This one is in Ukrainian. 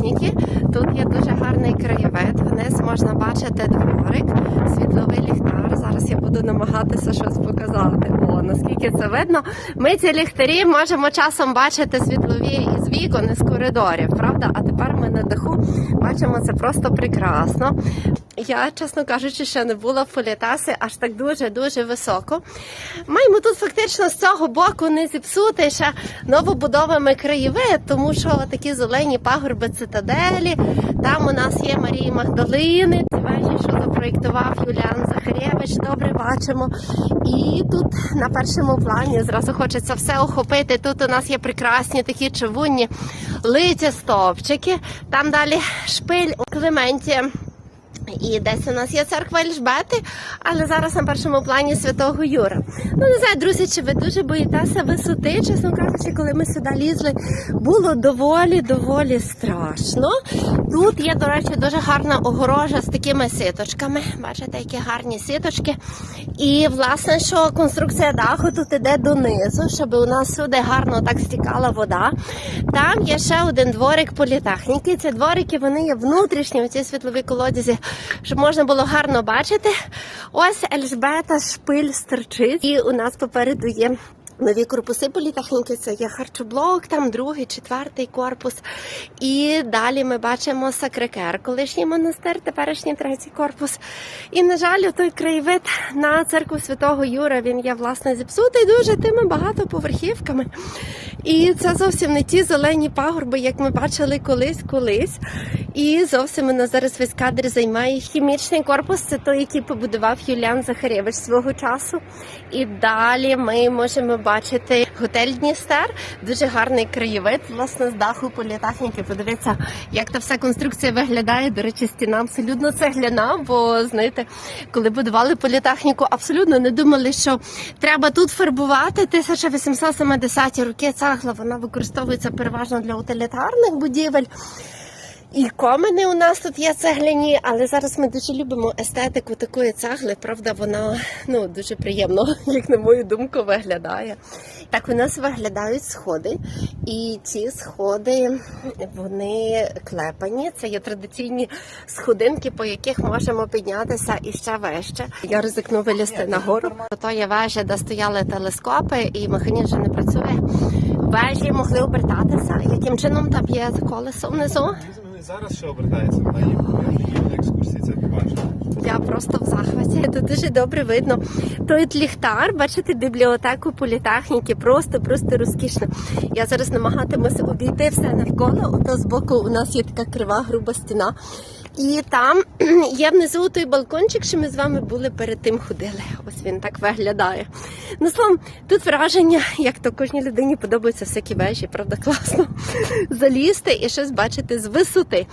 політехніки. Тут є дуже гарний краєвид. Вниз можна бачити дворик, світловий ліхтар. Зараз я буду намагатися щось показати. О, наскільки це видно. Ми ці ліхтарі можемо часом бачити світлові із вікон, із коридорів, правда? А тепер ми на даху бачимо це просто прекрасно. Я, чесно кажучи, ще не була в політасі аж так дуже дуже високо. Маємо тут фактично з цього боку не зіпсути ще новобудовами краєвид, тому що такі зелені пагорби цитаделі. Там у нас є Марії Магдалини, ці вежі, що запроєктував Юліан Захарєвич. Добре бачимо. І тут на першому плані зразу хочеться все охопити. Тут у нас є прекрасні такі чавунні лиця стовпчики. Там далі шпиль у Клементі. І десь у нас є церква Ельжбети, але зараз на першому плані святого Юра. Ну не знаю, друзі, чи ви дуже боїтеся висоти? Чесно кажучи, коли ми сюди лізли, було доволі доволі страшно. Тут є, до речі, дуже гарна огорожа з такими ситочками. Бачите, які гарні ситочки. І власне, що конструкція даху тут іде донизу, щоб у нас сюди гарно так стікала вода. Там є ще один дворик політехніки. Ці дворики вони є внутрішні, ці світлові колодязі, щоб можна було гарно бачити. Ось Ельжбета шпиль стерчить. І у нас попереду є. Нові корпуси політехніки це є харчоблок, там другий, четвертий корпус. І далі ми бачимо Сакрекер, колишній монастир, теперішній третій корпус. І, на жаль, той краєвид на церкву святого Юра він є власне зіпсутий дуже тими багатоповерхівками. І це зовсім не ті зелені пагорби, як ми бачили колись колись. І зовсім у нас зараз весь кадр займає хімічний корпус. Це той, який побудував Юліан Захарєвич свого часу. І далі ми можемо бачити готель Дністер. Дуже гарний краєвид, власне, з даху політехніки. Подивіться, як та вся конструкція виглядає. До речі, стіна абсолютно цегляна, бо знаєте, коли будували політехніку, абсолютно не думали, що треба тут фарбувати 1870 роки. Цегла вона використовується переважно для утилітарних будівель. І комини у нас тут є цегляні, але зараз ми дуже любимо естетику такої цегли. Правда, вона ну дуже приємно, як на мою думку, виглядає. Так у нас виглядають сходи, і ці сходи вони клепані. Це є традиційні сходинки, по яких можемо піднятися і ще вище. Я ризикну вилізти нагору. То є вежа, де стояли телескопи, і механізм вже не працює. Вежі могли обертатися. Яким чином там є колесо внизу? Зараз ще обертається, на екскурсії це побачила. Я просто в захваті. Тут дуже добре видно. Той ліхтар, бачите, бібліотеку політехніки, просто просто розкішно. Я зараз намагатимуся обійти все навколо. Ото з боку у нас є така крива, груба стіна. І там є внизу той балкончик, що ми з вами були перед тим ходили. Ось він так виглядає. Ну словом, тут враження, як то кожній людині подобаються всякі вежі, правда, класно залізти і щось бачити з висоти.